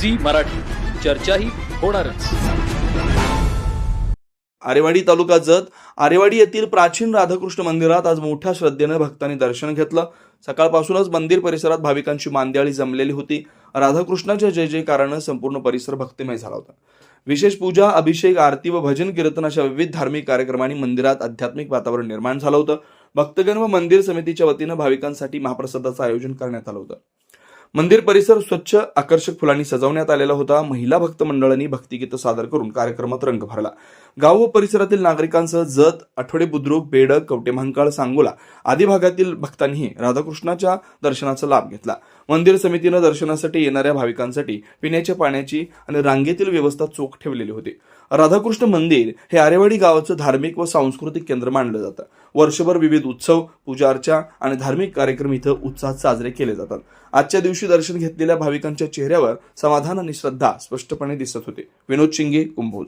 Zee Marathi. चर्चाही होणारच. आरेवाडी तालुका जत आरेवाडी येथील प्राचीन राधाकृष्ण मंदिरात आज मोठ्या श्रद्धेने भक्तांनी दर्शन घेतलं. सकाळपासूनच मंदिर परिसरात भाविकांची मांदियाळी जमलेली होती. राधाकृष्णाच्या जय जयकारानं संपूर्ण परिसर भक्तिमय झाला होता. विशेष पूजा अभिषेक आरती व भजन कीर्तन अशा विविध धार्मिक कार्यक्रमांनी मंदिरात आध्यात्मिक वातावरण निर्माण झालं होतं. भक्तगण व मंदिर समितीच्या वतीनं भाविकांसाठी महाप्रसादाचं आयोजन करण्यात आलं होतं. मंदिर परिसर स्वच्छ आकर्षक फुलांनी सजवण्यात आलेला होता. महिला भक्त मंडळांनी भक्तिगीतं सादर करून कार्यक्रमात रंग भरला. गाव व परिसरातील नागरिकांसह जत आठवडे बुद्रुक बेडक कवटे महांकाळ सांगोला आदी भागातील भक्तांनीही राधाकृष्णाच्या दर्शनाचा लाभ घेतला. मंदिर समितीनं दर्शनासाठी येणाऱ्या भाविकांसाठी पिण्याच्या पाण्याची आणि रांगेतील व्यवस्था चोख ठेवलेली होती. राधाकृष्ण मंदिर हे आरेवाडी गावाचं धार्मिक व सांस्कृतिक केंद्र मानलं जातं. वर्षभर विविध उत्सव पूजा अर्चा आणि धार्मिक कार्यक्रम इथं उत्साहात साजरे केले जातात. आजच्या दिवशी दर्शन घेतलेल्या भाविकांच्या चेहऱ्यावर समाधान आणि श्रद्धा स्पष्टपणे दिसत होते. विनोद शिंगे कुंभोज.